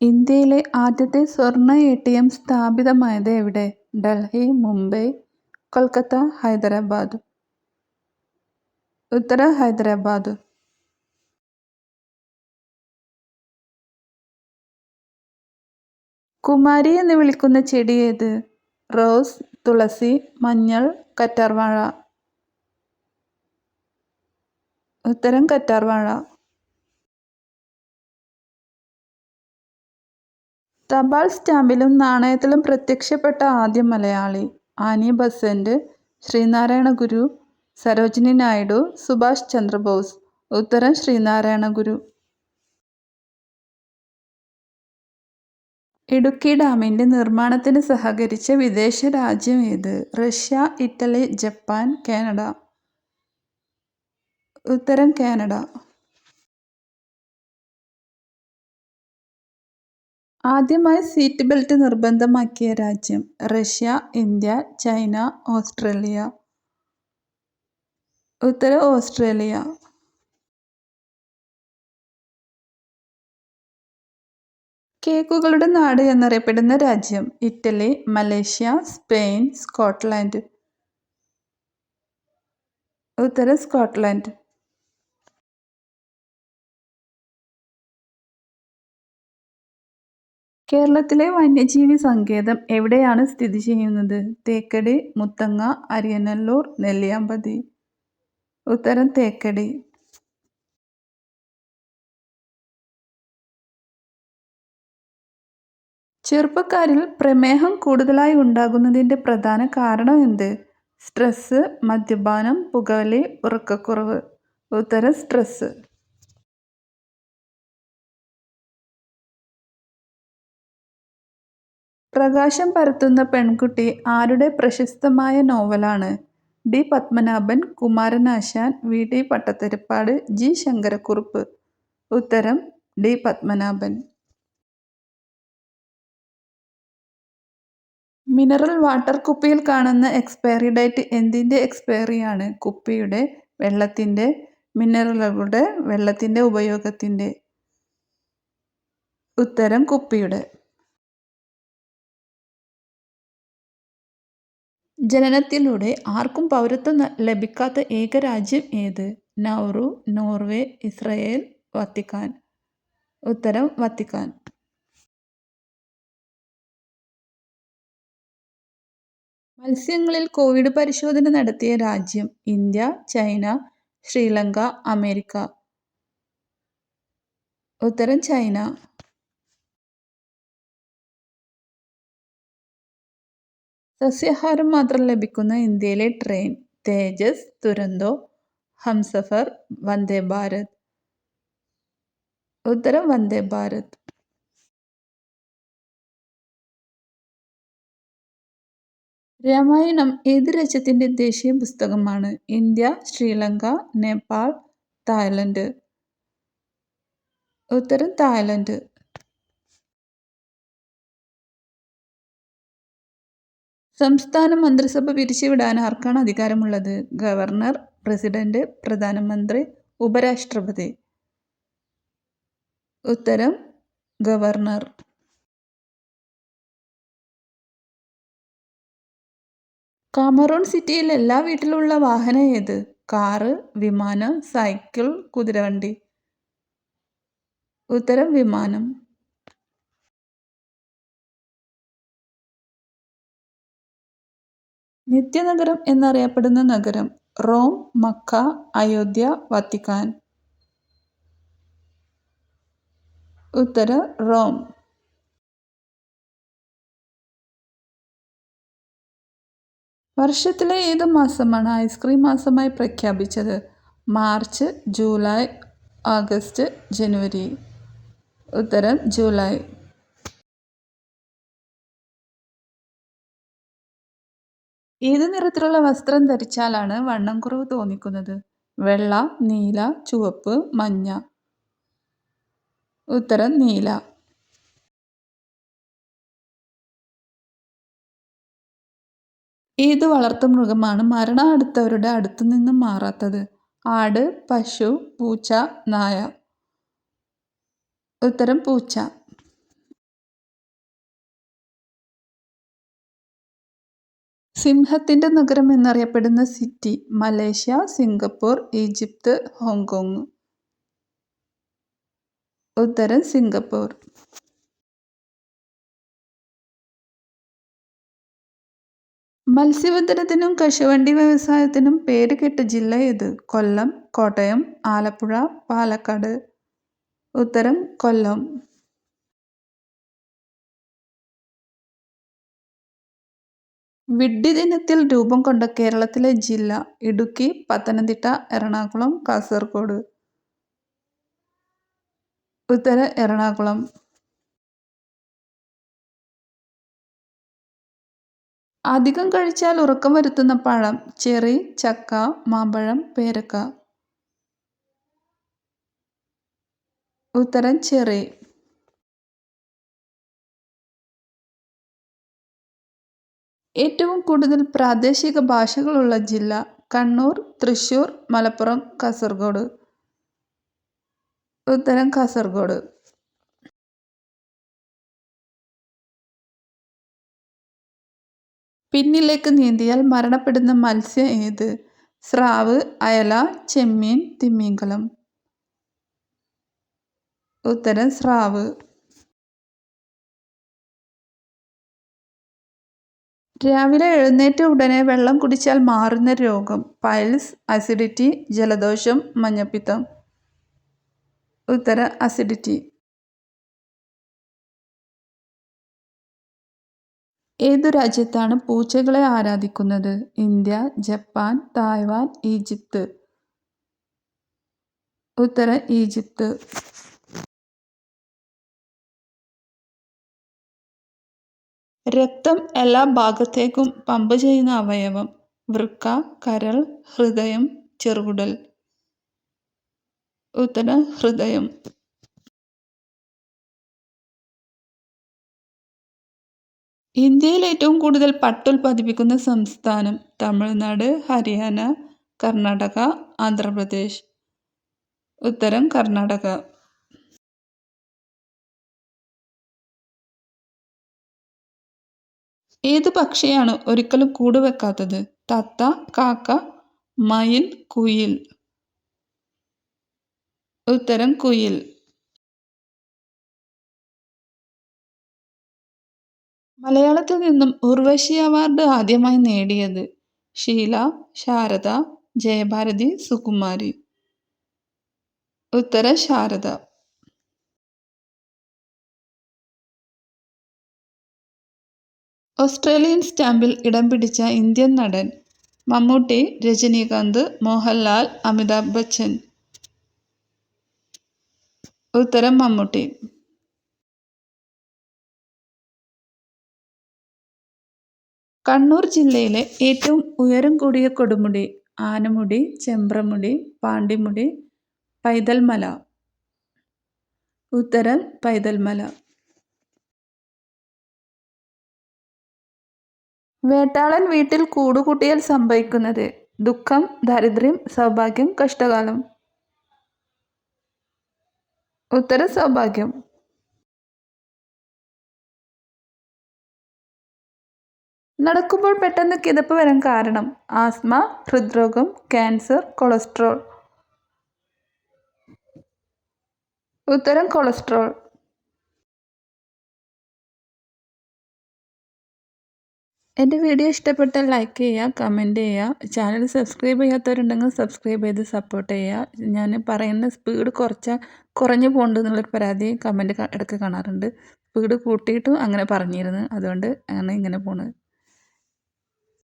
ഇന്ത്യയിലെ ആദ്യത്തെ സ്വർണ എ ടി എം സ്ഥാപിതമായത് എവിടെ? ഡൽഹി, മുംബൈ, കൊൽക്കത്ത, ഹൈദരാബാദ്. ഉത്തര ഹൈദരാബാദ്. കുമാരി എന്ന് വിളിക്കുന്ന ചെടി ഏത്? റോസ്, തുളസി, മഞ്ഞൾ, കറ്റാർവാഴ. ഉത്തരം കറ്റാർവാഴ. തപാൽ സ്റ്റാമ്പിലും നാണയത്തിലും പ്രത്യക്ഷപ്പെട്ട ആദ്യ Malayali? Annie Besant, Sreenarayana Guru, Sarojini Naidu, Subhash Chandrabose. ഉത്തരം ശ്രീനാരായണ ഗുരു. ഇടുക്കി ഡാമിന്റെ നിർമ്മാണത്തിന് സഹകരിച്ച വിദേശ രാജ്യം ഏത്? Russia, Italy, Japan, Canada. ഉത്തരം കാനഡ. ആദ്യമായി സീറ്റ് ബെൽറ്റ് നിർബന്ധമാക്കിയ രാജ്യം? Russia, India, China, Australia. ഉത്തര ഓസ്ട്രേലിയ. കേക്കുകളുടെ നാട് എന്നറിയപ്പെടുന്ന രാജ്യം? ഇറ്റലി, മലേഷ്യ, സ്പെയിൻ, സ്കോട്ട്ലാൻഡ് ഉത്തര സ്കോട്ട്ലൻഡ്. കേരളത്തിലെ വന്യജീവി സങ്കേതം എവിടെയാണ് സ്ഥിതി ചെയ്യുന്നത്? തേക്കടി, മുത്തങ്ങ, അരിയനല്ലൂർ നെല്ലിയാമ്പതി. ഉത്തരം തേക്കടി. ചെറുപ്പക്കാരിൽ പ്രമേഹം കൂടുതലായി ഉണ്ടാകുന്നതിന്റെ പ്രധാന കാരണം എന്ത്? സ്ട്രെസ്സ് മദ്യപാനം, പുകവലി, ഉറക്കക്കുറവ്. ഉത്തരം സ്ട്രെസ്. പ്രകാശം പരത്തുന്ന പെൺകുട്ടി ആരുടെ പ്രശസ്തമായ നോവലാണ്? D. Padmanabhan, Kumaranasan, V. T. Pattathiripad G. Sankarakurup. ഉത്തരം ഡി. പത്മനാഭൻ. മിനറൽ വാട്ടർ കുപ്പിയിൽ കാണുന്ന എക്സ്പയറി ഡേറ്റ് എന്തിന്റെ എക്സ്പയറിയാണ്? കുപ്പിയുടെ, വെള്ളത്തിന്റെ മിനറലുകളുടെ, വെള്ളത്തിന്റെ ഉപയോഗത്തിന്റെ ഉത്തരം കുപ്പിയുടെ. ജനനത്തിലൂടെ ആർക്കും പൗരത്വം ലഭിക്കാത്ത ഏക രാജ്യം ഏത്? Nauru, Norway, Israel, Vatican. ഉത്തരം വത്തിക്കാൻ. മത്സ്യങ്ങളിൽ കോവിഡ് പരിശോധന നടത്തിയ രാജ്യം? India, China, Sri Lanka, America. ഉത്തരം ചൈന. സസ്യാഹാരം മാത്രം ലഭിക്കുന്ന ഇന്ത്യയിലെ ട്രെയിൻ? തേജസ്, ദുരന്തോ, ഹംസഫർ, വന്ദേ ഭാരത്. ഉത്തരം വന്ദേ ഭാരത്. രാമായണം ഏത് രാജ്യത്തിന്റെ ദേശീയ പുസ്തകമാണ്? India, Sri Lanka, Nepal, Thailand. ഉത്തരം തായ്ലൻഡ്. സംസ്ഥാന മന്ത്രിസഭ പിരിച്ചുവിടാൻ ആർക്കാണ് അധികാരമുള്ളത്? ഗവർണർ, പ്രസിഡന്റ്, പ്രധാനമന്ത്രി, ഉപരാഷ്ട്രപതി. ഉത്തരം ഗവർണർ. കാമറൂൺ സിറ്റിയിൽ എല്ലാ വീട്ടിലുള്ള വാഹനം ഏത്? കാറ്, വിമാനം, സൈക്കിൾ, കുതിരവണ്ടി. ഉത്തരം വിമാനം. നിത്യനഗരം എന്നറിയപ്പെടുന്ന നഗരം? Rome, Mecca, Ayodhya, Vatican. ഉത്തര റോം. വർഷത്തിലെ ഏത് മാസമാണ് ഐസ്ക്രീം മാസമായി പ്രഖ്യാപിച്ചത്? മാർച്ച്, ജൂലൈ, ആഗസ്റ്റ്, ജനുവരി. ഉത്തരം ജൂലൈ. ഏത് നിറത്തിലുള്ള വസ്ത്രം ധരിച്ചാലാണ് വണ്ണം കുറവ് തോന്നിക്കുന്നത്? വെള്ള, നീല, ചുവപ്പ്, മഞ്ഞ. ഉത്തരം നീല. ഏത് വളർത്തു മൃഗമാണ് മരണം അടുത്തവരുടെ അടുത്തു നിന്നും മാറാത്തത്? ആട്, പശു, പൂച്ച, നായ. ഉത്തരം പൂച്ച. സിംഹത്തിന്റെ നഗരം എന്നറിയപ്പെടുന്ന city Malaysia Singapore Egypt Hong Kong. ഉത്തരം സിംഗപ്പൂർ. മത്സ്യബന്ധനത്തിനും കശുവണ്ടി വ്യവസായത്തിനും പേരുകെട്ട ജില്ല ഏത്? കൊല്ലം കോട്ടയം ആലപ്പുഴ പാലക്കാട്. ഉത്തരം കൊല്ലം. വിഡ്ഢി ദിനത്തിൽ രൂപം കൊണ്ട കേരളത്തിലെ ജില്ല ഇടുക്കി പത്തനംതിട്ട എറണാകുളം കാസർഗോഡ്. ഉത്തര എറണാകുളം. അധികം കഴിച്ചാൽ ഉറക്കം വരുത്തുന്ന പഴം ചെറി ചക്ക മാമ്പഴം പേരക്ക. ഉത്തരം ചെറി. ഏറ്റവും കൂടുതൽ പ്രാദേശിക ഭാഷകളുള്ള ജില്ല കണ്ണൂർ തൃശ്ശൂർ മലപ്പുറം കാസർഗോഡ്. ഉത്തരം കാസർഗോഡ്. പിന്നിലേക്ക് നീന്തിയാൽ മരണപ്പെടുന്ന മത്സ്യം ഏത്? സ്രാവ് അയല ചെമ്മീൻ തിമിംഗലം ഉത്തരം സ്രാവ്. രാവിലെ എഴുന്നേറ്റ ഉടനെ വെള്ളം കുടിച്ചാൽ മാറുന്ന രോഗം. പൈൽസ് അസിഡിറ്റി ജലദോഷം മഞ്ഞപ്പിത്തം. ഉത്തര അസിഡിറ്റി. ഏതു രാജ്യത്താണ് പൂച്ചകളെ ആരാധിക്കുന്നത്? India Japan Taiwan Egypt. ഉത്തര ഈജിപ്ത്. രക്തം എല്ലാ ഭാഗത്തേക്കും പമ്പ് ചെയ്യുന്ന അവയവം. വൃക്ക കരൾ ഹൃദയം ചെറുകുടൽ. ഉത്തര ഹൃദയം. ഇന്ത്യയിൽ ഏറ്റവും കൂടുതൽ പട്ടുൽപാദിപ്പിക്കുന്ന സംസ്ഥാനം തമിഴ്നാട് ഹരിയാന കർണാടക ആന്ധ്രാപ്രദേശ്. ഉത്തരം കർണാടക. ഏത് പക്ഷിയാണ് ഒരിക്കലും കൂട് വെക്കാത്തത് തത്ത കാക്ക മയിൽ കുയിൽ. ഉത്തരം കുയിൽ. മലയാളത്തിൽ നിന്നും ഉർവശി അവാർഡ് ആദ്യമായി നേടിയത് ഷീല ശാരദ ജയഭാരതി സുകുമാരി. ഉത്തര ശാരദ. ഓസ്ട്രേലിയൻ സ്റ്റാമ്പിൽ ഇടം പിടിച്ച ഇന്ത്യൻ നടൻ മമ്മൂട്ടി രജനീകാന്ത് മോഹൻലാൽ അമിതാഭ് ബച്ചൻ. ഉത്തരം മമ്മൂട്ടി. കണ്ണൂർ ജില്ലയിലെ ഏറ്റവും ഉയരം കൂടിയ കൊടുമുടി ആനമുടി ചെമ്പ്രമുടി പാണ്ടിമുടി പൈതൽമല. ഉത്തരം പൈതൽമല. വേട്ടാളൻ വീട്ടിൽ കൂടുകൂട്ടിയാൽ സംഭവിക്കുന്നത്? ദുഃഖം ദാരിദ്ര്യം സൗഭാഗ്യം കഷ്ടകാലം. ഉത്തര സൗഭാഗ്യം. നടക്കുമ്പോൾ പെട്ടെന്ന് കിതപ്പ് വരാൻ കാരണം ആസ്മ ഹൃദ്രോഗം ക്യാൻസർ കൊളസ്ട്രോൾ. ഉത്തരം കൊളസ്ട്രോൾ. എന്റെ വീഡിയോ ഇഷ്ടപ്പെട്ടാൽ ലൈക്ക് ചെയ്യുക കമന്റ് ചെയ്യുക. ചാനൽ സബ്സ്ക്രൈബ് ചെയ്യാത്തവരുണ്ടെങ്കിൽ സബ്സ്ക്രൈബ് ചെയ്ത് സപ്പോർട്ട് ചെയ്യുക. ഞാൻ പറയുന്ന സ്പീഡ് കുറച്ച് കുറഞ്ഞു പോകുന്നുണ്ടെന്നുള്ളൊരു പരാതി കമന്റ് ഇടയ്ക്ക് കാണാറുണ്ട്. സ്പീഡ് കൂട്ടിയിട്ടും അങ്ങനെ പറഞ്ഞിരുന്നു. അതുകൊണ്ട് ആണ് ഇങ്ങനെ പോണത്